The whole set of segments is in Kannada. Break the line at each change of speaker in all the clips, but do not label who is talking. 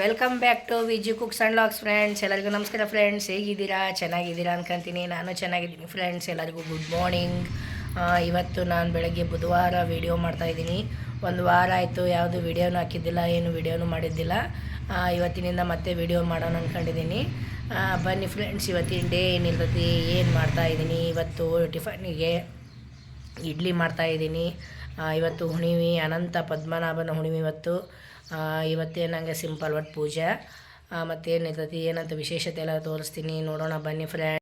Welcome back to Viji cooks and logs friends ಎಲ್ಲರಿಗೂ ನಮಸ್ಕಾರ ಫ್ರೆಂಡ್ಸ್ ಹೇಗಿದ್ದೀರಾ? ಚೆನ್ನಾಗಿದ್ದೀರಾ ಅನ್ಕೊಂತೀನಿ. ನಾನು ಚೆನ್ನಾಗಿದ್ದೀನಿ ಫ್ರೆಂಡ್ಸ್ ಎಲ್ಲರಿಗೂ ಗುಡ್ ಮಾರ್ನಿಂಗ್ ಇವತ್ತು ನಾನು ಬೆಳಗ್ಗೆ ಬುಧವಾರ ವೀಡಿಯೋ ಮಾಡ್ತಾಯಿದ್ದೀನಿ ಒಂದು ವಾರ ಆಯಿತು, ಯಾವುದು ವೀಡಿಯೋನು ಹಾಕಿದ್ದಿಲ್ಲ, ಏನು ವೀಡಿಯೋನು ಮಾಡಿದ್ದಿಲ್ಲ. ಇವತ್ತಿನಿಂದ ಮತ್ತೆ ವೀಡಿಯೋ ಮಾಡೋಣ ಅಂದ್ಕೊಂಡಿದ್ದೀನಿ ಬನ್ನಿ ಫ್ರೆಂಡ್ಸ್ ಇವತ್ತಿನ ಡೇ ಏನಿರ್ತೈತಿ, ಏನು ಮಾಡ್ತಾಯಿದ್ದೀನಿ ಇವತ್ತು ಟಿಫನ್ನಿಗೆ ಇಡ್ಲಿ ಮಾಡ್ತಾಯಿದ್ದೀನಿ ಇವತ್ತು ಹುಣಿವಿ ಅನಂತ ಪದ್ಮನಾಭನ ಹುಣಿವಿ ಇವತ್ತು. ಆ, ಇವತ್ತೇನು ನನಗೆ ಸಿಂಪಲ್ ಒಟ್ಟು ಪೂಜೆ. ಮತ್ತು ಏನಿರ್ತೈತಿ ಏನಂತ ವಿಶೇಷತೆ ಎಲ್ಲ ತೋರಿಸ್ತೀನಿ. ನೋಡೋಣ ಬನ್ನಿ ಫ್ರೆಂಡ್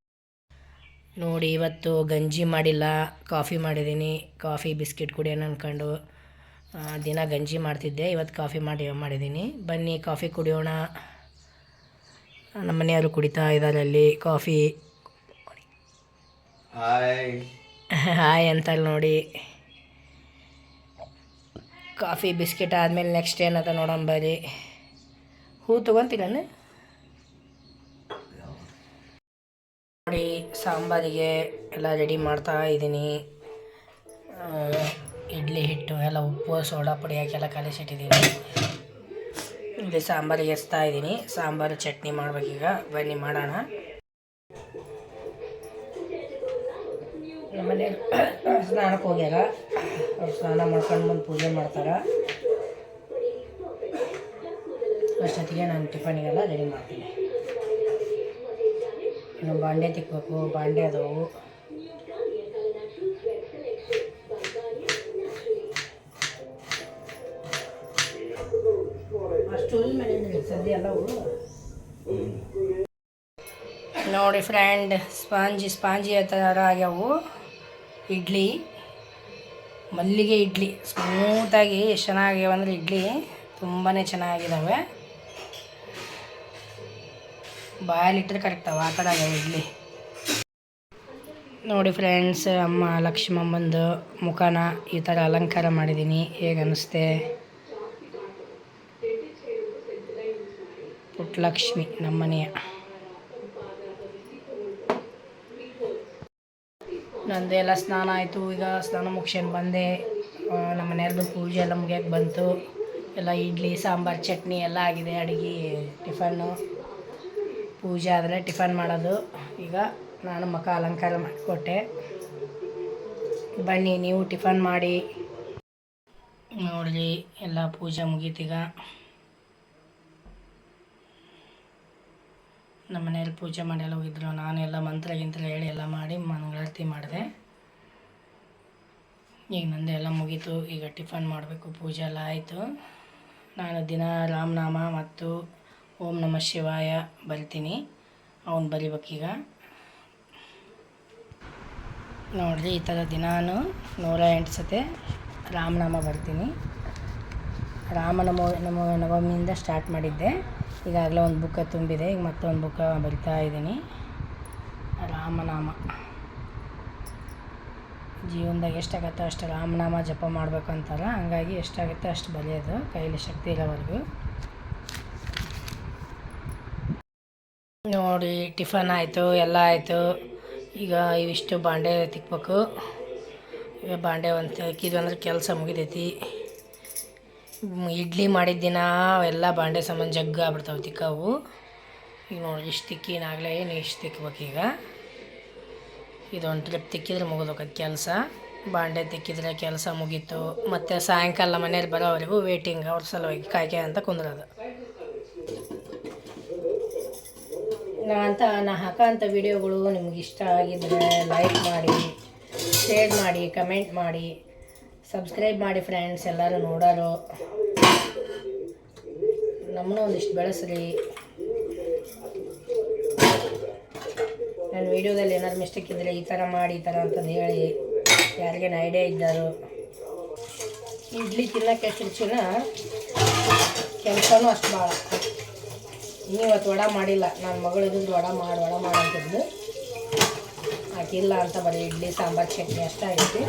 ನೋಡಿ ಇವತ್ತು ಗಂಜಿ ಮಾಡಿಲ್ಲ ಕಾಫಿ ಮಾಡಿದ್ದೀನಿ. ಕಾಫಿ ಬಿಸ್ಕಿಟ್ ಕುಡಿಯೋಣ ಅಂದ್ಕೊಂಡು ದಿನ ಗಂಜಿ ಮಾಡ್ತಿದ್ದೆ. ಇವತ್ತು ಕಾಫಿ ಮಾಡಿ ಮಾಡಿದ್ದೀನಿ. ಬನ್ನಿ ಕಾಫಿ ಕುಡಿಯೋಣ. ನಮ್ಮ ಮನೆಯವರು ಕುಡಿತಾ ಇದ್ದಾರೆ ಅಲ್ಲಿ. ಕಾಫಿ.
ಹಾಯ್
ಹಾಯ್ ಅಂತಲ್ಲಿ ನೋಡಿ. ಕಾಫಿ ಬಿಸ್ಕೆಟ್ ಆದಮೇಲೆ ನೆಕ್ಸ್ಟ್ ಏನಂತ ನೋಡೋಣ ಬರ್ರಿ. ಹೂ ತೊಗೊತೀರನು ನೋಡಿ, ಸಾಂಬಾರಿಗೆ ಎಲ್ಲ ರೆಡಿ ಮಾಡ್ತಾ ಇದ್ದೀನಿ. ಇಡ್ಲಿ ಹಿಟ್ಟು, ಎಲ್ಲ ಉಪ್ಪು, ಸೋಡಾ ಪುಡಿ ಹಾಕಿ ಎಲ್ಲ ಕಲಿಸಿಟ್ಟಿದ್ದೀನಿ ಇಲ್ಲಿ ಸಾಂಬಾರಿಗೆ ಎಸ್ತಾ ಇದ್ದೀನಿ. ಸಾಂಬಾರು ಚಟ್ನಿ ಮಾಡ್ಬೇಕೀಗ ಬನ್ನಿ ಮಾಡೋಣ. ನಮ್ಮನೆ ಸ್ನಾನಕ್ಕೆ ಹೋಗ್ಯಾರ. ಅವ್ರು ಸ್ನಾನ ಮಾಡ್ಕೊಂಡು ಬಂದು ಪೂಜೆ ಮಾಡ್ತಾರೆ. ಅಷ್ಟೊತ್ತಿಗೆ ನಾನು ಟಿಫನಿಗೆಲ್ಲ ರೆಡಿ ಮಾಡ್ತೀನಿ. ಇನ್ನು ಬಾಂಡೆ ತಿಕ್ಕಬೇಕು ಬಾಂಡೆ ಅದಾವು. ಸದ್ಯ ಎಲ್ಲವು ನೋಡಿ ಫ್ರೆಂಡ್ ಸ್ಪಾಂಜಿ ಸ್ಪಾಂಜಿ ಥರ ಆಗ್ಯಾವು. ಇಡ್ಲಿ. ಮಲ್ಲಿಗೆ ಇಡ್ಲಿ. ಸ್ಮೂತಾಗಿ ಎಷ್ಟು ಚೆನ್ನಾಗಿವೆ ಅಂದರೆ ಇಡ್ಲಿ ತುಂಬಾ ಚೆನ್ನಾಗಿದ್ದಾವೆ ಬಾಯಲ್ಲಿಟ್ಟರೆ ಕರೆಕ್ಟಾವೆ ಆ ಥರ ಇಡ್ಲಿ. ನೋಡಿ ಫ್ರೆಂಡ್ಸ್ ಅಮ್ಮ ಲಕ್ಷ್ಮಮ್ಮಂದು ಮುಖನ ಈ ಥರ ಅಲಂಕಾರ ಮಾಡಿದ್ದೀನಿ ಹೇಗೆ ಅನ್ನಿಸ್ತೆ ಪುಟ್ಟಲಕ್ಷ್ಮಿ ನಮ್ಮನೆಯ. ನಂದು ಎಲ್ಲ ಸ್ನಾನ ಆಯಿತು. ಈಗ ಸ್ನಾನ ಮುಗಿಸ್ಕೊಂಡು ಬಂದೆ. ನಮ್ಮ ಮನೆಯವ್ರದ್ದು ಪೂಜೆ ಎಲ್ಲ ಮುಗಿಯೋಕೆ ಬಂತು. ಎಲ್ಲ ಇಡ್ಲಿ, ಸಾಂಬಾರು, ಚಟ್ನಿ ಎಲ್ಲ ಆಗಿದೆ. ಅಡುಗೆ, ಟಿಫನ್ನು. ಪೂಜೆ ಆದರೆ ಟಿಫನ್ ಮಾಡೋದು. ಈಗ ನಾನು ಮುಖ ಅಲಂಕಾರ ಮಾಡಿಕೊಟ್ಟೆ. ಬನ್ನಿ, ನೀವು ಟಿಫನ್ ಮಾಡಿ. ನೋಡಲಿ, ಎಲ್ಲ ಪೂಜೆ ಮುಗೀತೀಗ ನಮ್ಮ ಮನೆಯಲ್ಲಿ ಪೂಜೆ ಮಾಡಿ ಎಲ್ಲ ಹೋಗಿದ್ರು ನಾನೆಲ್ಲ ಮಂತ್ರ ಗಿಂತ್ರ ಹೇಳಿ ಎಲ್ಲ ಮಾಡಿ ಮಂಗಳಾರತಿ ಮಾಡಿದೆ. ಈಗ ನಂದು ಎಲ್ಲ ಮುಗೀತು, ಈಗ ಟಿಫನ್ ಮಾಡಬೇಕು, ಪೂಜೆ ಎಲ್ಲ ಆಯಿತು. ನಾನು ದಿನ ರಾಮನಾಮ ಮತ್ತು ಓಂ ನಮಃ ಶಿವಾಯ ಬರಿತೀನಿ. ಅವನು ಬರಿಬೇಕೀಗ ನೋಡಿರಿ, ಈ ಥರ ದಿನಾನು ನೂರ ಎಂಟು ಸತಿ ರಾಮನಾಮ ಬರ್ತೀನಿ. ರಾಮನಮ ನಮೋ ನವಮಿಯಿಂದ ಸ್ಟಾರ್ಟ್ ಮಾಡಿದ್ದೆ. ಈಗಾಗಲೇ ಒಂದು ಬುಕ್ಕ ತುಂಬಿದೆ, ಈಗ ಮತ್ತೊಂದು ಬುಕ್ಕ ಬರಿತಾ ಇದ್ದೀನಿ. ರಾಮನಾಮ. ಜೀವನದಾಗ ಎಷ್ಟಾಗತ್ತೋ ಅಷ್ಟು ರಾಮನಾಮ ಜಪ ಮಾಡಬೇಕು ಅಂತಾರ ಹಂಗಾಗಿ ಎಷ್ಟಾಗುತ್ತೋ ಅಷ್ಟು ಬರೆಯೋದು, ಕೈಲಿ ಶಕ್ತಿ ಇರೋವರೆಗೂ. ನೋಡಿ, ಟಿಫನ್ ಆಯಿತು, ಎಲ್ಲ ಆಯಿತು. ಈಗ ಇವಿಷ್ಟು ಬಾಂಡೆ ತಿಕ್ಬೇಕು. ಈಗ ಬಾಂಡೆ ಒಂದು ತಿಕ್ಕಿದ್ವಿ ಅಂದ್ರೆ ಕೆಲಸ ಮುಗಿದೈತಿ. ಇಡ್ಲಿ ಮಾಡಿದ ದಿನ ಎಲ್ಲ ಬಾಂಡೆ ಸಾಮಾನು ಜಗ್ಗ ಆಗ್ಬಿಡ್ತಾವೆ ತಿಕ್ಕವು. ಈಗ ನೋಡಿ, ಇಷ್ಟು ತಿಕ್ಕಿನಾಗಲೇ ಏನು ಇಷ್ಟು ತಿಕ್ಬೇಕೀಗ ಇದೊಂದು ಟ್ರಿಪ್ ತಿಕ್ಕಿದ್ರೆ ಮುಗಿದೋಗದು ಕೆಲಸ. ಬಾಂಡೆ ತಿಕ್ಕಿದ್ರೆ ಕೆಲಸ ಮುಗೀತು. ಮತ್ತು ಸಾಯಂಕಾಲ ಮನೇಲಿ ಬರೋವರೆಗೂ ವೇಟಿಂಗ್ ಅವ್ರ ಸಲುವಾಗಿ ಕಾಯ್ಕೆ ಅಂತ ಕುಂದ್ರದು. ನಾ ಅಂತ ನಾ ಹಾಕೋಂಥ ವಿಡಿಯೋಗಳು ನಿಮ್ಗೆ ಇಷ್ಟ ಆಗಿದ್ರೆ ಲೈಕ್ ಮಾಡಿ ಶೇರ್ ಮಾಡಿ ಕಮೆಂಟ್ ಮಾಡಿ. ಸಬ್ಸ್ಕ್ರೈಬ್ ಮಾಡಿ ಫ್ರೆಂಡ್ಸ್ ಎಲ್ಲರೂ ನೋಡೋರು. ನಮ್ಮನ್ನು ಒಂದಿಷ್ಟು ಬೆಳೆಸ್ರಿ. ನನ್ನ ವಿಡಿಯೋದಲ್ಲಿ ಏನಾದ್ರು ಮಿಸ್ಟೇಕ್ ಇದ್ದರೆ ಈ ಥರ ಮಾಡಿ, ಈ ಥರ ಅಂತಂದು ಹೇಳಿ. ಯಾರಿಗೇನು ಐಡಿಯಾ ಇದ್ದಾರೋ. ಇಡ್ಲಿ ತಿನ್ನೋಕೆ ಚುಚ್ಚಿನ ಕೆಲಸನೂ ಅಷ್ಟು ಭಾಳ ಇವತ್ತು ವಡ ಮಾಡಿಲ್ಲ. ನನ್ನ ಮಗಳು ಇದ್ದಿದ್ದು ವಡ ಮಾಡಿ, ವಡ ಮಾಡಂತಿದ್ದು ಆಕಿಲ್ಲ ಅಂತ ಬರೀ ಇಡ್ಲಿ, ಸಾಂಬಾರು, ಚಟ್ನಿ ಅಷ್ಟೇ ಆಗೈತಿ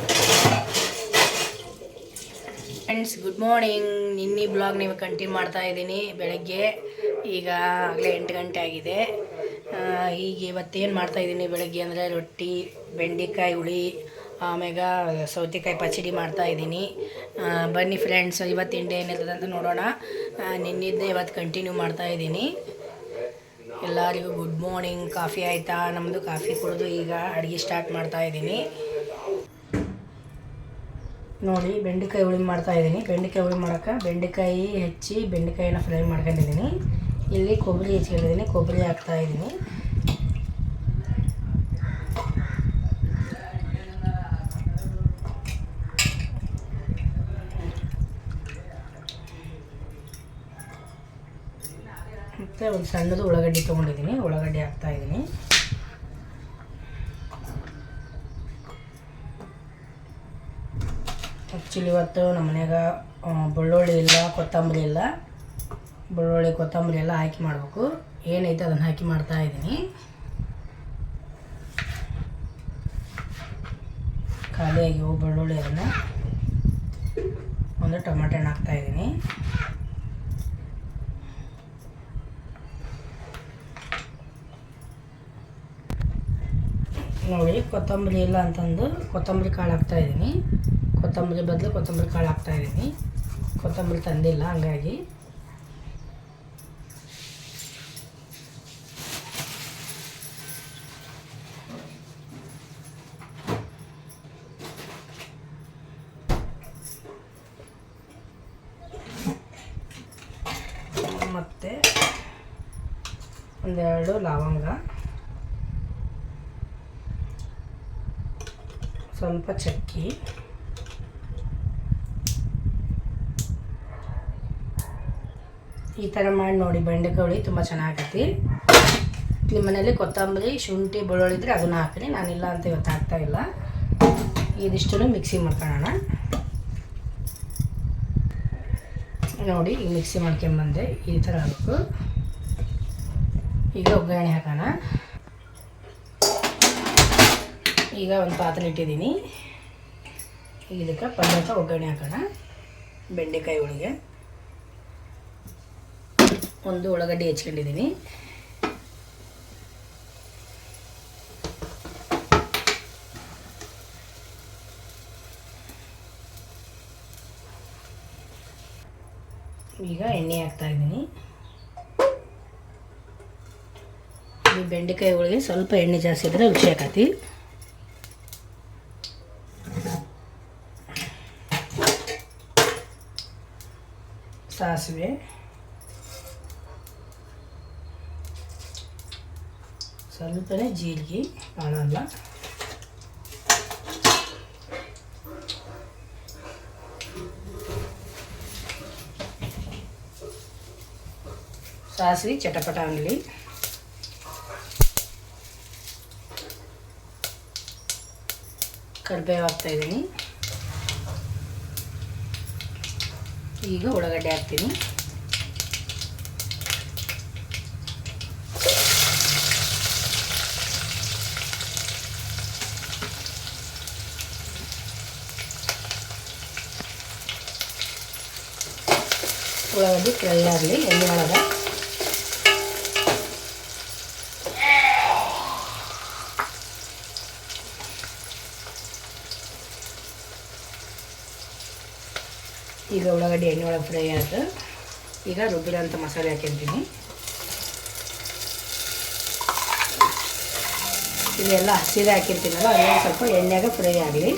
ಫ್ರೆಂಡ್ಸ್ ಗುಡ್ ಮಾರ್ನಿಂಗ್ ನಿನ್ನೆ ಬ್ಲಾಗ್ ನೀವು ಕಂಟಿನ್ಯೂ ಮಾಡ್ತಾ ಇದ್ದೀನಿ ಬೆಳಗ್ಗೆ. ಈಗ ಆಗಲೇ ಎಂಟು ಗಂಟೆ ಆಗಿದೆ. ಈಗ ಇವತ್ತೇನು ಮಾಡ್ತಾ ಇದ್ದೀನಿ ಬೆಳಗ್ಗೆ ಅಂದರೆ ರೊಟ್ಟಿ, ಬೆಂಡೆಕಾಯಿ ಹುಳಿ, ಆಮ್ಯಾಗ ಸೌತೆಕಾಯಿ ಪಚಡಿ ಮಾಡ್ತಾ ಇದ್ದೀನಿ. ಬನ್ನಿ ಫ್ರೆಂಡ್ಸ್ ಇವತ್ತಿನ ಡೇ ಏನಿರ್ತದೆ ಅಂತ ನೋಡೋಣ. ನಿನ್ನಿದ್ದೆ ಇವತ್ತು ಕಂಟಿನ್ಯೂ ಮಾಡ್ತಾ ಇದ್ದೀನಿ. ಎಲ್ಲರಿಗೂ ಗುಡ್ ಮಾರ್ನಿಂಗ್ ಕಾಫಿ ಆಯಿತಾ? ನಮ್ಮದು ಕಾಫಿ ಕುಡಿದು ಈಗ ಅಡುಗೆ ಸ್ಟಾರ್ಟ್ ಮಾಡ್ತಾ ಇದ್ದೀನಿ. ನೋಡಿ ಬೆಂಡೆಕಾಯಿ ಹುಳಿ ಮಾಡ್ತಾ ಇದ್ದೀನಿ. ಬೆಂಡೆಕಾಯಿ ಹುಳಿ ಮಾಡೋಕ್ಕೆ ಬೆಂಡೆಕಾಯಿ ಹೆಚ್ಚಿ ಬೆಂಡೆಕಾಯಿನ ಫ್ರೈ ಮಾಡ್ಕೊಂಡಿದ್ದೀನಿ. ಇಲ್ಲಿ ಕೊಬ್ಬರಿ ಹೆಚ್ಚಿಕೊಂಡಿದ್ದೀನಿ ಕೊಬ್ಬರಿ ಹಾಕ್ತಾ ಇದ್ದೀನಿ. ಮತ್ತು ಒಂದು ಸಣ್ಣದು ಉಳ್ಳಾಗಡ್ಡಿ ತೊಗೊಂಡಿದ್ದೀನಿ. ಉಳ್ಳಾಗಡ್ಡಿ ಹಾಕ್ತಾ ಆ್ಯಕ್ಚುಲಿ ಇವತ್ತು ನಮ್ಮ ಮನೆಯಾಗ ಬೆಳ್ಳುಳ್ಳಿ ಇಲ್ಲ, ಕೊತ್ತಂಬರಿ ಇಲ್ಲ. ಬೆಳ್ಳುಳ್ಳಿ, ಕೊತ್ತಂಬರಿ ಎಲ್ಲ ಹಾಕಿ ಮಾಡಬೇಕು. ಏನೈತೆ ಅದನ್ನು ಹಾಕಿ ಮಾಡ್ತಾ ಇದ್ದೀನಿ. ಖಾಲಿಯಾಗಿ ಹೋಗಿ ಬೆಳ್ಳುಳ್ಳಿ ಅದನ್ನು ಒಂದು ಟೊಮೆಟೊ ಹಣ್ಣು ಹಾಕ್ತಾ ಇದ್ದೀನಿ. ನೋಡಿ, ಕೊತ್ತಂಬರಿ ಇಲ್ಲ ಅಂತಂದು, ಕೊತ್ತಂಬರಿ ಕಾಳು ಹಾಕ್ತಾ ಇದ್ದೀನಿ. ಕೊತ್ತಂಬರಿ ಬದಲು ಕೊತ್ತಂಬರಿ ಕಾಳು ಹಾಕ್ತಾಯಿದ್ದೀನಿ ಕೊತ್ತಂಬರಿ ತಂದಿಲ್ಲ ಹಂಗಾಗಿ. ಮತ್ತು ಒಂದೆರಡು ಲವಂಗ. ಸ್ವಲ್ಪ ಚಕ್ಕಿ. ಈ ಥರ ಮಾಡಿ ನೋಡಿ ಬೆಂಡೆಕಾಯಿ ತುಂಬ ಚೆನ್ನಾಗೈತಿ. ನಿಮ್ಮ ಮನೇಲಿ ಕೊತ್ತಂಬರಿ, ಶುಂಠಿ, ಬೆಳ್ಳುಳ್ಳಿ ಇದ್ರೆ ಅದನ್ನ ಹಾಕ್ತೀನಿ. ನಾನಿಲ್ಲ ಅಂತ ಇವತ್ತು ಹಾಕ್ತಾ ಇಲ್ಲ. ಇದಿಷ್ಟು ಮಿಕ್ಸಿ ಮಾಡ್ಕೊಳ್ಳೋಣ. ನೋಡಿ, ಈಗ ಮಿಕ್ಸಿ ಮಾಡ್ಕೊಂಬಂದೆ ಈ ಥರ ಹಾಕು. ಈಗ ಒಗ್ಗರಣೆ ಹಾಕೋಣ. ಈಗ ಒಂದು ಪಾತ್ರೆ ಇಟ್ಟಿದ್ದೀನಿ. ಇದಕ್ಕೆ ಪದಾರ್ಥ ಒಗ್ಗರಣೆ ಹಾಕೋಣ. ಬೆಂಡೆಕಾಯಿ ಒಳಗೆ ಒಂದು ಉಳ್ಳಾಗಡ್ಡಿ ಹೆಚ್ಕೊಂಡಿದ್ದೀನಿ ಈಗ ಎಣ್ಣೆ ಹಾಕ್ತಾ ಇದ್ದೀನಿ. ಈ ಬೆಂಡೆಕಾಯಿ ಒಳಗೆ ಸ್ವಲ್ಪ ಎಣ್ಣೆ ಜಾಸ್ತಿ ಇದ್ರೆ ರುಚಿ ಹಾಕತಿ ಸಾಸಿವೆ. ಸ್ವಲ್ಪನೇ ಜೀರಿಗೆ ಕಾಣಲ್ಲ ಸಾಸಿವೆ ಚಟಪಟ ಅನ್ನಲಿ ಹಾಕ್ತಾ ಇದ್ದೀನಿ. ಈಗ ಉಳ್ಳಾಗಡ್ಡೆ ಹಾಕ್ತೀನಿ. ಉಳ್ಳಾಗಡ್ಡಿ ಫ್ರೈ ಆಗಲಿ ಎಣ್ಣೆ ಒಳಗೆ. ಈಗ ಉಳ್ಳಾಗಡ್ಡಿ ಎಣ್ಣೆ ಒಳಗೆ ಫ್ರೈ ಆಯಿತು. ಈಗ ರುಬ್ಬಿರೋಂಥ ಮಸಾಲೆ ಹಾಕಿರ್ತೀನಿ ಇದೆಲ್ಲ ಹಸಿದೆ ಹಾಕಿರ್ತೀನಲ್ಲ ಅದೆಲ್ಲ ಸ್ವಲ್ಪ ಎಣ್ಣೆಗೆ ಫ್ರೈ ಆಗಲಿ.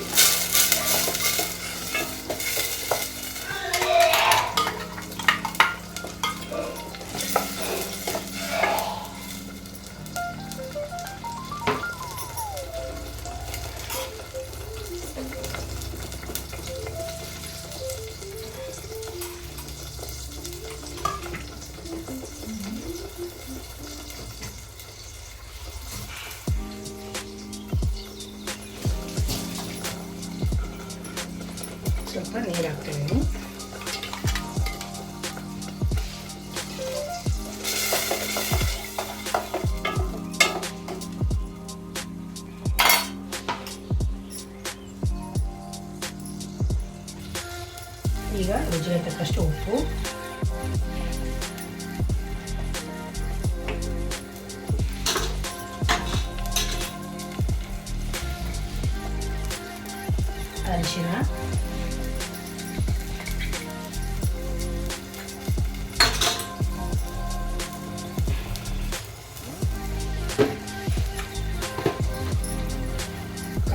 ಸ್ವಲ್ಪ ನೀರು ಹಾಕ್ತಿದ್ದೀನಿ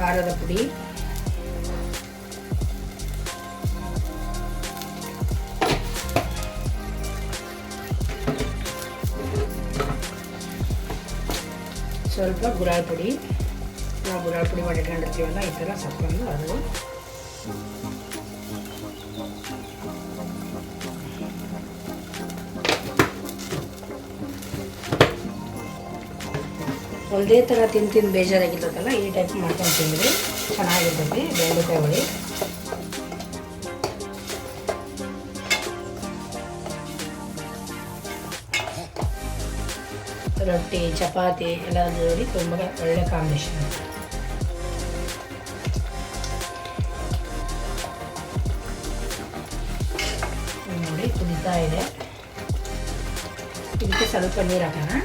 ಖಾರದ ಪುಡಿ ಸ್ವಲ್ಪ ಗುರಾಳ್ ಪುಡಿ. ನಾವು ಗುರಾಳ್ ಪುಡಿ ಮಾಡಿಕೊಂಡಿರ್ತೀವಲ್ಲ ಈ ಥರ ಸಪ್ಪಂದು ಅದು. ಒಂದೇ ಥರ ತಿಂದು ತಿಂದು ಬೇಜಾರಾಗಿರ್ತದಲ್ಲ, ಈ ಟೈಪ್ ಮಾಡ್ಕೊಂಡು ತಿಂದ್ರಿ ಚೆನ್ನಾಗಿರ್ತೈತಿ ಬೆಂಡೆಕಾಯಿ ಹೊಳಿ. ರೊಟ್ಟಿ, ಚಪಾತಿ ಎಲ್ಲ ಜೋಡಿ ತುಂಬ ಒಳ್ಳೆ ಕಾಂಬಿನೇಷನ್ ನೋಡಿ, ಕುದಿತಾ ಇದೆ. ಇದಕ್ಕೆ ಸ್ವಲ್ಪ ನೀರು ಹಾಕೋಣ.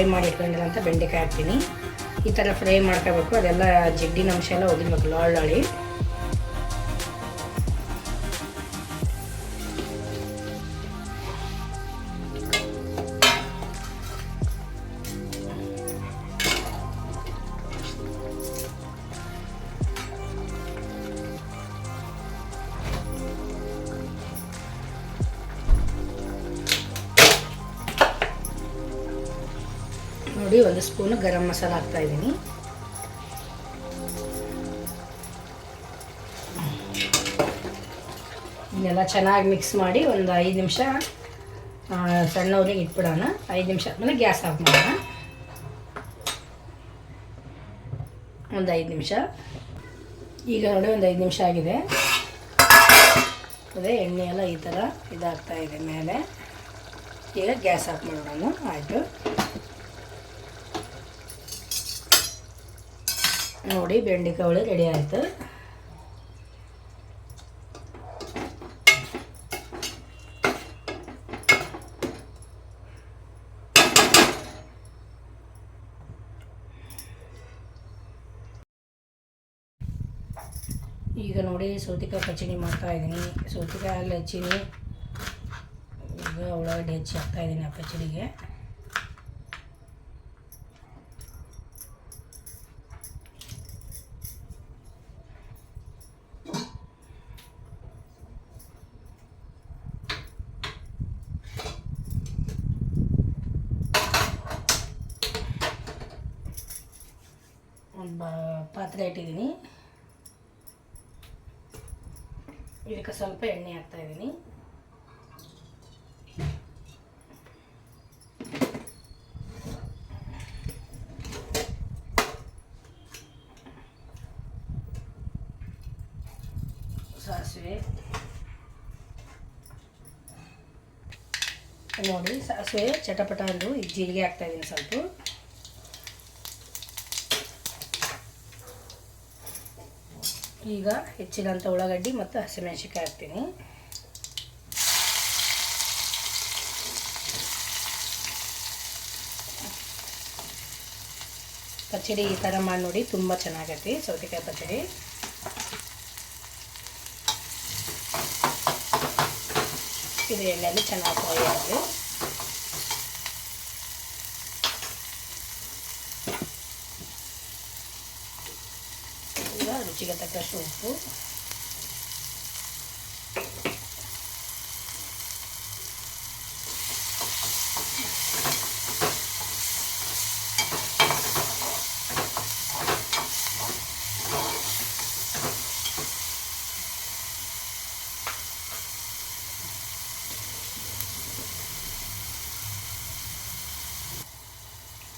ಫ್ರೈ ಮಾಡಿ ಇಟ್ಕೊಂಡಿರೋಂಥ ಬೆಂಡೆಕಾಯಿ ಹಾಕ್ತೀನಿ. ಈ ಥರ ಫ್ರೈ ಮಾಡ್ಕೋಬೇಕು. ಅದೆಲ್ಲ ಜಿಡ್ಡಿನ ಅಂಶ ಎಲ್ಲ ಒದಿಬೇಕು ಲಾಳಾಳಿ ನೋಡಿ ಒಂದು ಸ್ಪೂನು ಗರಂ ಮಸಾಲ ಹಾಕ್ತಾ ಇದ್ದೀನಿ. ಇದನ್ನೆಲ್ಲ ಚೆನ್ನಾಗಿ ಮಿಕ್ಸ್ ಮಾಡಿ ಒಂದು ಐದು ನಿಮಿಷ ಸಣ್ಣ ಊರಿಗೆ ಇಟ್ಬಿಡೋಣ. ಐದು ನಿಮಿಷ ಆದಮೇಲೆ ಗ್ಯಾಸ್ ಆಫ್ ಮಾಡೋಣ. ಒಂದು ಐದು ನಿಮಿಷ. ಈಗ ನೋಡಿ, ಒಂದು ಐದು ನಿಮಿಷ ಆಗಿದೆ. ಅದೇ ಎಣ್ಣೆ ಎಲ್ಲ ಈ ಥರ ಇದಾಗ್ತಾ ಇದೆ ಮೇಲೆ. ಈಗ ಗ್ಯಾಸ್ ಆಫ್ ಮಾಡೋಣ. ಆಯಿತು. ನೋಡಿ ಬೆಂಡೆಕಾಯಿ ರೆಡಿ ಆಯಿತು. ಈಗ ನೋಡಿ ಸೌತೆಕಾಯಿ ಪಚಡಿ ಮಾಡ್ತಾ ಇದ್ದೀನಿ. ಸೌತೆಕಾಯಿ ಆಗಲಿ ಹಚ್ಚೀನಿ. ಈಗ ಉಳ್ಳಾಗಡ್ಡಿ ಹೆಚ್ಚಿ ಹಾಕ್ತಾ ಇದ್ದೀನಿ ಆ ಪಚಡಿಗೆ ಒಂದು ಬ ಪಾತ್ರೆ ಇಟ್ಟಿದ್ದೀನಿ ಇದಕ್ಕೆ ಸ್ವಲ್ಪ ಎಣ್ಣೆ ಹಾಕ್ತಾ ಇದ್ದೀನಿ ಸಾಸಿವೆ ನೋಡಿ ಸಾಸಿವೆ ಚಟಪಟ ಅಂದು ಈಗ ಜೀರಿಗೆ ಹಾಕ್ತಾ ಇದ್ದೀನಿ ಸ್ವಲ್ಪ ಈಗ ಹೆಚ್ಚಿದಂಥ ಉಳ್ಳಾಗಡ್ಡಿ ಮತ್ತು ಹಸಿಮೆಣಸಿನ್ಕಾಯಿ ಹಾಕ್ತೀನಿ. ಪಚಡಿ ಈ ಥರ ಮಾಡಿ ನೋಡಿ ತುಂಬ ಚೆನ್ನಾಗೈತಿ, ಸೌತೆಕಾಯಿ ಪಚಡಿ. ಇದು ಎಣ್ಣೆಯಲ್ಲಿ ಚೆನ್ನಾಗಿ ಫ್ರೈ ಆಗಲಿ ಈಗ ರುಚಿಗೆ ತಕ್ಕಷ್ಟು ಉಪ್ಪು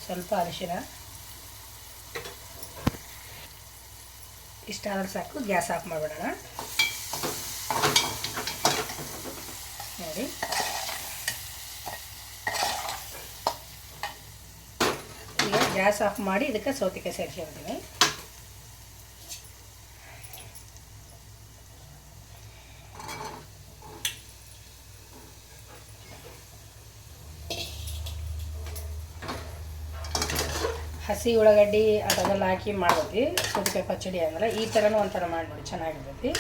ಸ್ವಲ್ಪ ಅರಿಶಿನ ಇಷ್ಟಾದ್ರೆ ಸಾಕು ಗ್ಯಾಸ್ ಆಫ್ ಮಾಡಿಬಿಡೋಣ. ನೋಡಿ. ಈಗ ಗ್ಯಾಸ್ ಆಫ್ ಮಾಡಿ ಇದಕ್ಕೆ ಸೌತೆಕಾಯಿ ಸೇರಿಸ್ಕೊಳ್ತೀನಿ ಹಸಿ ಉಳ್ಳಾಗಡ್ಡಿ ಅದನ್ನೆಲ್ಲ ಹಾಕಿ ಮಾಡ್ಬೋದು ಸೌತೆಕಾಯಿ ಪಚ್ಚಡಿ ಅಂದ್ರೆ ಈ ಥರನೂ ಒಂಥರ ಮಾಡಿಬಿಡಿ, ಚೆನ್ನಾಗಿರ್ತೈತಿ.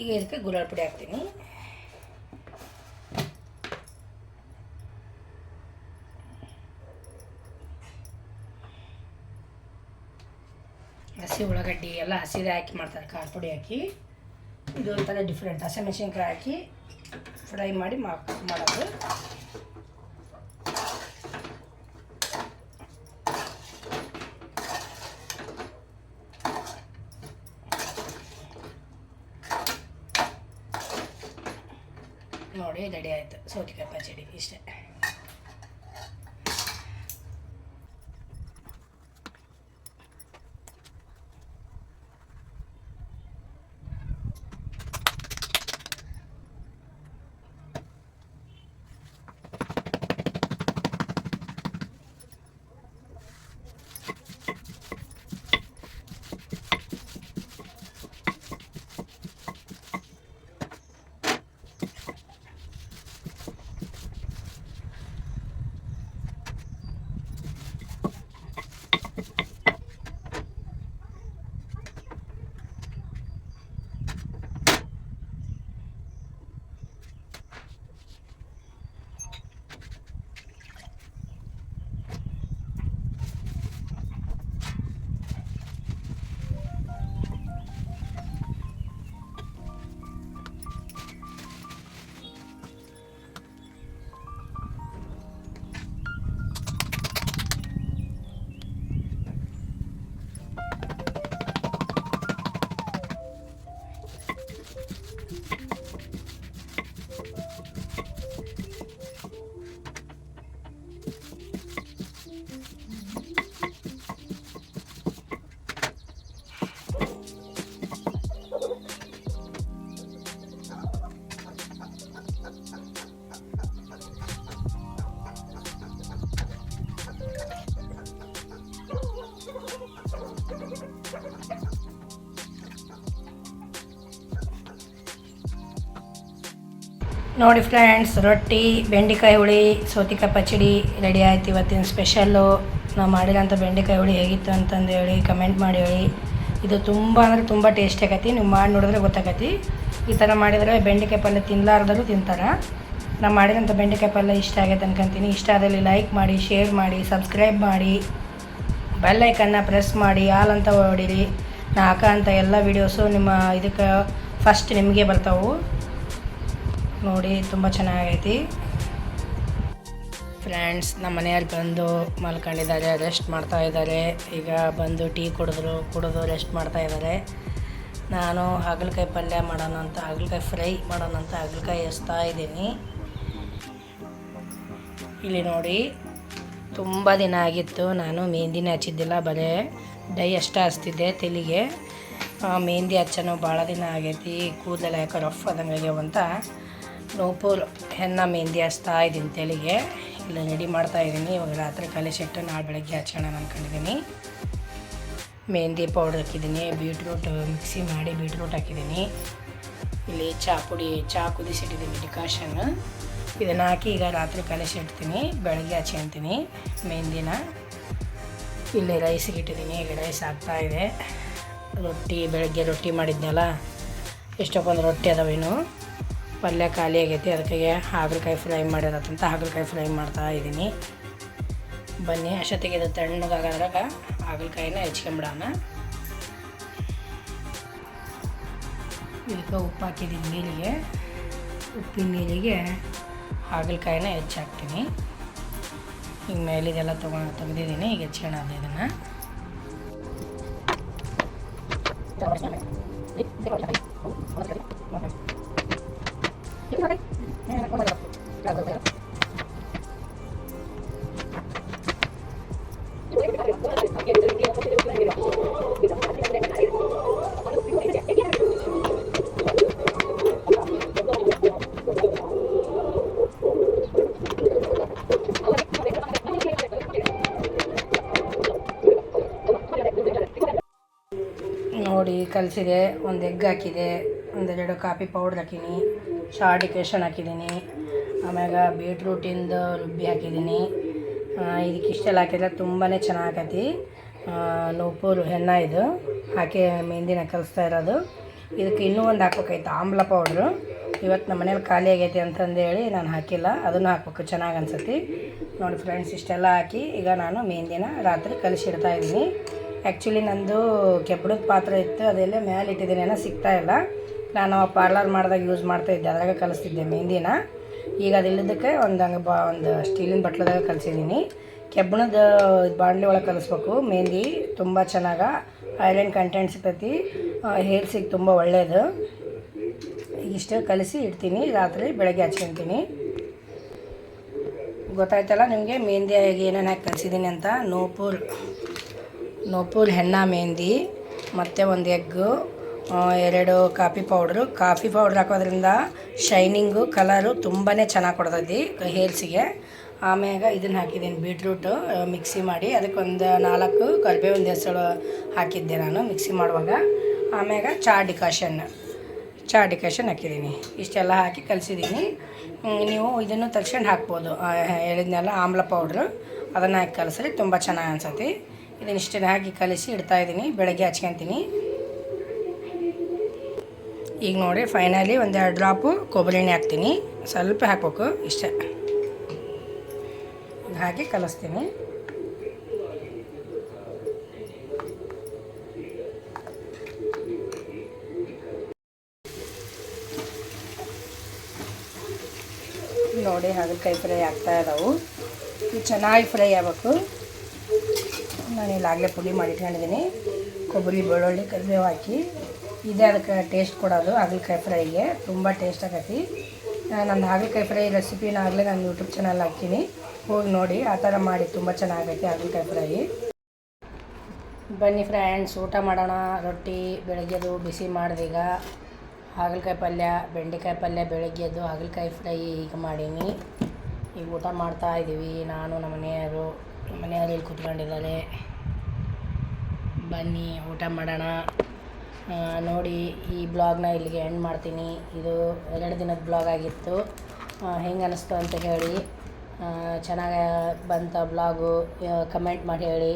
ಈಗ ಇದಕ್ಕೆ ಗುಲಾಬ್ ಪುಡಿ ಹಾಕ್ತೀನಿ. ಹಸಿ ಉಳ್ಳಾಗಡ್ಡಿ ಎಲ್ಲ ಹಸಿದೆ ಹಾಕಿ ಮಾಡ್ತಾರೆ, ಖಾರ ಪುಡಿ ಹಾಕಿ. ಇದು ಒಂಥರ ಡಿಫ್ರೆಂಟ್ ಹಸಿಮೆಣಸಿನ್ಕಾಯಿ ಹಾಕಿ ಫ್ರೈ ಮಾಡಿ ಮಾಡೋದು. ನೋಡಿ ರೆಡಿ ಆಯಿತು. ಸೌತೆಕಾಯಿ ಪಚಡಿ ಇಷ್ಟೇ. ನೋಡಿ ಫ್ರೆಂಡ್ಸ್ ರೊಟ್ಟಿ, ಬೆಂಡೆಕಾಯಿ ಹುಳಿ, ಸೌತಿಕಾಯಿ ಪಚಡಿ ರೆಡಿ ಆಯ್ತು ಇವತ್ತಿನ ಸ್ಪೆಷಲ್ಲು ನಾವು ಮಾಡಿರೋಂಥ ಬೆಂಡೆಕಾಯಿ ಹುಳಿ ಹೇಗಿತ್ತು ಅಂತಂದು ಹೇಳಿ ಕಮೆಂಟ್ ಮಾಡಿ ಹೇಳಿ. ಇದು ತುಂಬ ಅಂದರೆ ತುಂಬ ಟೇಸ್ಟ್ ಆಗೈತಿ, ನೀವು ಮಾಡಿ ನೋಡಿದ್ರೆ ಗೊತ್ತಾಗತಿ. ಈ ಥರ ಮಾಡಿದರೆ ಬೆಂಡೆಕಾಯಿ ಪಲ್ಯ ತಿನ್ನಲಾರ್ದಲ್ಲೂ ತಿಂತಾರೆ. ನಾವು ಮಾಡಿರೋಂಥ ಬೆಂಡೆಕಾಯಿ ಪಲ್ಯ ಇಷ್ಟ ಆಗೈತೆ ಅನ್ಕೊಂತೀನಿ. ಇಷ್ಟ ಆದಲ್ಲಿ ಲೈಕ್ ಮಾಡಿ ಶೇರ್ ಮಾಡಿ ಸಬ್ಸ್ಕ್ರೈಬ್ ಮಾಡಿ. ಬೆಲ್ಲೈಕನ್ನು ಪ್ರೆಸ್ ಮಾಡಿ ಆಲ್ ಅಂತ ಹೊಡಿರಿ ನಾ ಹಾಕೋಂಥ ಎಲ್ಲ ವೀಡಿಯೋಸು ನಿಮ್ಮ ಇದಕ್ಕೆ ಫಸ್ಟ್ ನಿಮಗೆ ಬರ್ತಾವೆ. ನೋಡಿ ತುಂಬ ಚೆನ್ನಾಗೈತಿ. ಫ್ರೆಂಡ್ಸ್ ನಮ್ಮ ಮನೆಯವ್ರು ಬಂದು ಮಲ್ಕೊಂಡಿದ್ದಾರೆ ರೆಸ್ಟ್ ಮಾಡ್ತಾ ಇದ್ದಾರೆ. ಈಗ ಬಂದು ಟೀ ಕುಡಿದ್ರು, ಕುಡಿದು ರೆಸ್ಟ್ ಮಾಡ್ತಾ ಇದ್ದಾರೆ. ನಾನು ಹಾಗಲಕಾಯಿ ಪಲ್ಯ ಮಾಡೋಣ ಅಂತ, ಹಾಗಲಕಾಯಿ ಫ್ರೈ ಮಾಡೋಣ ಅಂತ ಹಾಗಲಕಾಯಿ ಎಸ್ತಾ ಇದ್ದೀನಿ. ಇಲ್ಲಿ ನೋಡಿ, ತುಂಬ ದಿನ ಆಗಿತ್ತು ನಾನು ಮೆಹಂದಿನೇ ಹಚ್ಚಿದ್ದಿಲ್ಲ, ಬರೇ ಡೈ ಅಷ್ಟೇ ಹಚ್ತಿದ್ದೆ ತೆಲಿಗೆ. ಮೆಹಂದಿ ಹಚ್ಚನೂ ಭಾಳ ದಿನ ಆಗೈತಿ, ಕೂದಲೆಲ್ಲ ಯಾಕೆ ರಫ್ ಆದಂಗೆ ಆಗ್ಯಾವ ಹೆಣ್ಣ ಹೆನ್ನ ಮೆಹಂದಿ ಹಚ್ತಾ ಇದ್ದೀನಿ ತೆಲಿಗೆ. ಇಲ್ಲ ರೆಡಿ ಮಾಡ್ತಾ ಇದ್ದೀನಿ ಇವಾಗ ರಾತ್ರಿ ಕಲಿಸಿಟ್ಟು ನಾಳೆ ಬೆಳಗ್ಗೆ ಹಚ್ಚೋಣ ಅಂದ್ಕೊಂಡಿದ್ದೀನಿ ಮೆಹಂದಿ ಪೌಡ್ರ್ ಹಾಕಿದ್ದೀನಿ ಬೀಟ್ರೂಟ್ ಮಿಕ್ಸಿ ಮಾಡಿ ಬೀಟ್ರೂಟ್ ಹಾಕಿದ್ದೀನಿ ಇಲ್ಲಿ ಚಹಾ ಪುಡಿ ಚಹಾ ಕುದಿಸಿಟ್ಟಿದ್ದೀನಿ ಡಿಕಾಷನ್ ಇದನ್ನು ಹಾಕಿ ಈಗ ರಾತ್ರಿ ಕಲಿಸಿಡ್ತೀನಿ ಬೆಳಗ್ಗೆ ಹಚ್ಕೊಂತೀನಿ ಮೆಹಂದಿನ. ಇಲ್ಲಿ ರೈಸ್ಗೆ ಇಟ್ಟಿದ್ದೀನಿ ಈಗ ರೈಸ್ ಆಗ್ತಾ ಇದೆ. ರೊಟ್ಟಿ, ಬೆಳಗ್ಗೆ ರೊಟ್ಟಿ ಮಾಡಿದ್ನಲ್ಲ ಎಷ್ಟೊಂದು ರೊಟ್ಟಿ ಅದಾವೇನು. ಪಲ್ಯ ಖಾಲಿ ಆಗೈತಿ ಅದಕ್ಕೆ ಹಾಗಲಕಾಯಿ ಫ್ರೈ ಮಾಡಿರತ್ತಂತ ಹಾಗಲಕಾಯಿ ಫ್ರೈ ಮಾಡ್ತಾ ಇದ್ದೀನಿ ಬನ್ನಿ, ಅಷ್ಟೊತ್ತಿಗೆ ಇದು ತಣ್ಣಗಾಗದ್ರಾಗ ಹಾಗಲಕಾಯಿನ ಹೆಚ್ಕೊಂಬಿಡೋಣ. ಇದಕ್ಕೆ ಉಪ್ಪು ಹಾಕಿದ್ದೀನಿ ನೀರಿಗೆ. ಉಪ್ಪಿನ ನೀರಿಗೆ ಹಾಗಲಕಾಯಿನ ಹೆಚ್ಚಾಕ್ತೀನಿ. ಈಗ ಮೇಲಿದೆಲ್ಲ ತೊಗೊಂಡು ತೆಗೆದಿದ್ದೀನಿ ಈಗ ಹೆಚ್ಕೊಳ್ಳೋದು ಇದನ್ನು. ನೋಡಿ ಕಲಸಿದೆ ಒಂದು ಎಗ್ ಹಾಕಿದೆ ಒಂದೆರಡು ಕಾಫಿ ಪೌಡ್ರ್ ಹಾಕಿನಿ ಶಾರ್ಟ್ ಡಿಕೇಶನ್ ಹಾಕಿದ್ದೀನಿ ಆಮ್ಯಾಗ ಬೀಟ್ರೂಟಿಂದು ರುಬ್ಬಿ ಹಾಕಿದ್ದೀನಿ. ಇದಕ್ಕೆ ಇಷ್ಟೆಲ್ಲ ಹಾಕಿದ್ರೆ ತುಂಬಾ ಚೆನ್ನಾಗತಿ. ನೂಪೂರು ಹೆಣ್ಣ ಇದು. ಹಾಕಿ ಮೆಹಂದಿನ ಕಲಿಸ್ತಾ ಇರೋದು. ಇದಕ್ಕೆ ಇನ್ನೂ ಒಂದು ಹಾಕ್ಬೇಕಾಯ್ತು, ಆಮ್ಲ ಪೌಡ್ರು ಇವತ್ತು ನಮ್ಮ ಮನೇಲಿ ಖಾಲಿ ಆಗೈತಿ ಅಂತಂದೇಳಿ ನಾನು ಹಾಕಿಲ್ಲ. ಅದನ್ನು ಹಾಕ್ಬೇಕು, ಚೆನ್ನಾಗಿ ಅನ್ಸತಿ ನೋಡಿ ಫ್ರೆಂಡ್ಸ್ ಇಷ್ಟೆಲ್ಲ ಹಾಕಿ ಈಗ ನಾನು ಮೆಹಂದಿನ ರಾತ್ರಿ ಕಲಿಸಿಡ್ತಾ ಇದ್ದೀನಿ. ಆ್ಯಕ್ಚುಲಿ ನಂದು ಕೆಬ್ಬಡದ ಪಾತ್ರೆ ಇತ್ತು, ಅದೆಲ್ಲ ಮೇಲೆ ಇಟ್ಟಿದ್ದೀನಿ, ಏನೋ ಸಿಗ್ತಾ ಇಲ್ಲ. ನಾನು ಪಾರ್ಲರ್ ಮಾಡಿದಾಗ ಯೂಸ್ ಮಾಡ್ತಾ ಇದ್ದೆ, ಅದ್ರಾಗ ಕಲಿಸ್ತಿದ್ದೆ ಮೆಹಂದಿನ. ಈಗ ಅದಿಲ್ಲದಕ್ಕೆ ಒಂದು ಹಂಗೆ ಬಾ, ಒಂದು ಸ್ಟೀಲಿನ ಬಟ್ಲದಾಗ ಕಲಿಸಿದ್ದೀನಿ ಕೆಬ್ಬಣದ ಬಾಂಡ್ಲಿ ಒಳಗೆ ಕಲಿಸ್ಬೇಕು. ಮೆಹಂದಿ ತುಂಬ ಚೆನ್ನಾಗಿ. ಐರನ್ ಕಂಟೆಂಟ್ ಸಿಗ್ತೈತಿ ಹೇರ್ಸಿಗೆ ತುಂಬ ಒಳ್ಳೆಯದು ಇಷ್ಟು ಕಲಿಸಿ ಇಡ್ತೀನಿ. ರಾತ್ರಿ ಬೆಳಗ್ಗೆ ಹಚ್ಕೊತೀನಿ. ಗೊತ್ತಾಯ್ತಲ್ಲ ನಿಮಗೆ? ಮೆಹಂದಿ ಏನೇನು ಹಾಕಿ ಕಲಿಸಿದ್ದೀನಿ ಅಂತ? ನೋಪೂರ್ ನೋಪೂರ್ ಹೆಣ್ಣ ಮೆಹಂದಿ, ಮತ್ತು ಒಂದು ಎಗ್ಗು ಎರಡು ಕಾಫಿ ಪೌಡ್ರು. ಕಾಫಿ ಪೌಡ್ರ್ ಹಾಕೋದ್ರಿಂದ ಶೈನಿಂಗು, ಕಲರು ತುಂಬಾ ಚೆನ್ನಾಗಿ ಕೊಡ್ತೈತಿ ಹೇರ್ಸಿಗೆ. ಆಮ್ಯಾಗ ಇದನ್ನು ಹಾಕಿದ್ದೀನಿ ಬೀಟ್ರೂಟು ಮಿಕ್ಸಿ ಮಾಡಿ. ಅದಕ್ಕೊಂದು ನಾಲ್ಕು ಕರಿಬೇವಿನ ಹೆಸರು ಹಾಕಿದ್ದೆ ನಾನು ಮಿಕ್ಸಿ ಮಾಡುವಾಗ. ಆಮ್ಯಾಗ ಚಾ ಡಿಕಾಷನ್ ಚಾ ಡಿಕಾಷನ್ ಹಾಕಿದ್ದೀನಿ. ಇಷ್ಟೆಲ್ಲ ಹಾಕಿ ಕಲಿಸಿದ್ದೀನಿ. ನೀವು ಇದನ್ನು ತಕ್ಷಣ ಹಾಕ್ಬೋದು. ಹೇಳಿದ್ನೆಲ್ಲ ಆಮ್ಲ ಪೌಡ್ರು. ಅದನ್ನು ಹಾಕಿ ಕಲಿಸ್ರಿ ತುಂಬ ಚೆನ್ನಾಗಿ ಅನ್ಸತಿ ಇದನ್ನ ಇಷ್ಟನ್ನು ಹಾಕಿ ಕಲಿಸಿ ಇಡ್ತಾ ಇದ್ದೀನಿ. ಬೆಳಗ್ಗೆ ಹಚ್ಕೊತೀನಿ. ಈಗ ನೋಡಿ ಫೈನಲಿ ಒಂದೆರಡು ಡ್ರಾಪು ಕೊಬ್ಬರಿ ಎಣ್ಣೆ ಹಾಕ್ತೀನಿ. ಸ್ವಲ್ಪ ಹಾಕ್ಬೇಕು, ಇಷ್ಟೇ. ಹಾಕಿ ಕಲಿಸ್ತೀನಿ. ನೋಡಿ ಹಾಗಲಕಾಯಿ ಫ್ರೈ ಆಗ್ತಾ ಇದಾವು. ಚೆನ್ನಾಗಿ ಫ್ರೈ ಆಗಬೇಕು. ನಾನು ಇಲ್ಲಾಗಲೇ ಪುಡಿ ಮಾಡಿಟ್ಕೊಂಡಿದ್ದೀನಿ ಕೊಬ್ಬರಿ ಬೆಳ್ಳುಳ್ಳಿ ಕರಿಬೇವು ಹಾಕಿ. ಇದೇ ಅದಕ್ಕೆ ಟೇಸ್ಟ್ ಕೊಡೋದು, ಹಾಗಲಕಾಯಿ ಫ್ರೈಗೆ. ತುಂಬ ಟೇಸ್ಟ್ ಆಗೈತಿ. ನನ್ನ ಹಾಗಲಕಾಯಿ ಫ್ರೈ ರೆಸಿಪಿನ ಆಗಲೇ ನಾನು ಯೂಟ್ಯೂಬ್ ಚಾನಲ್ ಹಾಕ್ತೀನಿ. ಹೋಗಿ ನೋಡಿ, ಆ ಥರ ಮಾಡಿ ತುಂಬ ಚೆನ್ನಾಗೈತಿ ಹಾಗಲಕಾಯಿ ಫ್ರೈ. ಬನ್ನಿ ಫ್ರೆಂಡ್ಸ್ ಊಟ ಮಾಡೋಣ. ರೊಟ್ಟಿ ಬೆಳಗ್ಗೆದು ಬಿಸಿ ಮಾಡಿದೀಗ. ಹಾಗಲಕಾಯಿ ಪಲ್ಯ, ಬೆಂಡೆಕಾಯಿ ಪಲ್ಯ ಬೆಳಗ್ಗೆದು ಹಾಗಲಕಾಯಿ ಫ್ರೈ ಈಗ ಮಾಡೀನಿ. ಈಗ ಊಟ ಮಾಡ್ತಾ ಇದ್ದೀವಿ ನಾನು, ನಮ್ಮ ಮನೆಯವರು ನಮ್ಮ ಮನೆಯವರು ಇಲ್ಲಿ ಕುತ್ಕೊಂಡಿದ್ದಾರೆ. ಬನ್ನಿ, ಊಟ ಮಾಡೋಣ. ನೋಡಿ ಈ ಬ್ಲಾಗ್ನ ಇಲ್ಲಿಗೆ ಎಂಡ್ ಮಾಡ್ತೀನಿ. ಇದು ಎರಡು ದಿನದ ಬ್ಲಾಗ್ ಆಗಿತ್ತು. ಹೆಂಗೆ ಅನ್ನಿಸ್ತು ಅಂತ ಹೇಳಿ. ಚೆನ್ನಾಗಿ ಬಂತ ಬ್ಲಾಗು. ಕಮೆಂಟ್ ಮಾಡಿ ಹೇಳಿ.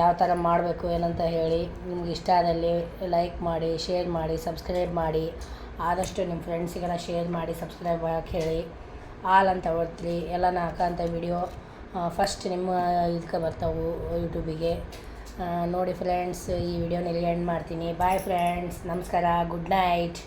ಯಾವ ಥರ ಮಾಡಬೇಕು, ಏನಂತ ಹೇಳಿ. ನಿಮ್ಗೆ ಇಷ್ಟ ಆದಲ್ಲಿ ಲೈಕ್ ಮಾಡಿ ಶೇರ್ ಮಾಡಿ ಸಬ್ಸ್ಕ್ರೈಬ್ ಮಾಡಿ. ಆದಷ್ಟು ನಿಮ್ಮ ಫ್ರೆಂಡ್ಸಿಗೆಲ್ಲ ಶೇರ್ ಮಾಡಿ ಸಬ್ಸ್ಕ್ರೈಬ್ ಮಾಡೋಕ್ಕೆ ಹೇಳಿ. ಆಲ್ ಅಂತ ಓದ್ತೀರಿ. ಎಲ್ಲ ಹಾಕೋಂಥ ವಿಡಿಯೋ ಫಸ್ಟ್ ನಿಮ್ಮ ಇದಕ್ಕೆ ಬರ್ತಾವೆ ಯೂಟ್ಯೂಬಿಗೆ ನೋಡಿ ಫ್ರೆಂಡ್ಸ್ ಈ ವಿಡಿಯೋನ ಇಲ್ಲಿ ಎಂಡ್ ಮಾಡ್ತೀನಿ. ಬಾಯ್ ಫ್ರೆಂಡ್ಸ್ ನಮಸ್ಕಾರ ಗುಡ್ ನೈಟ್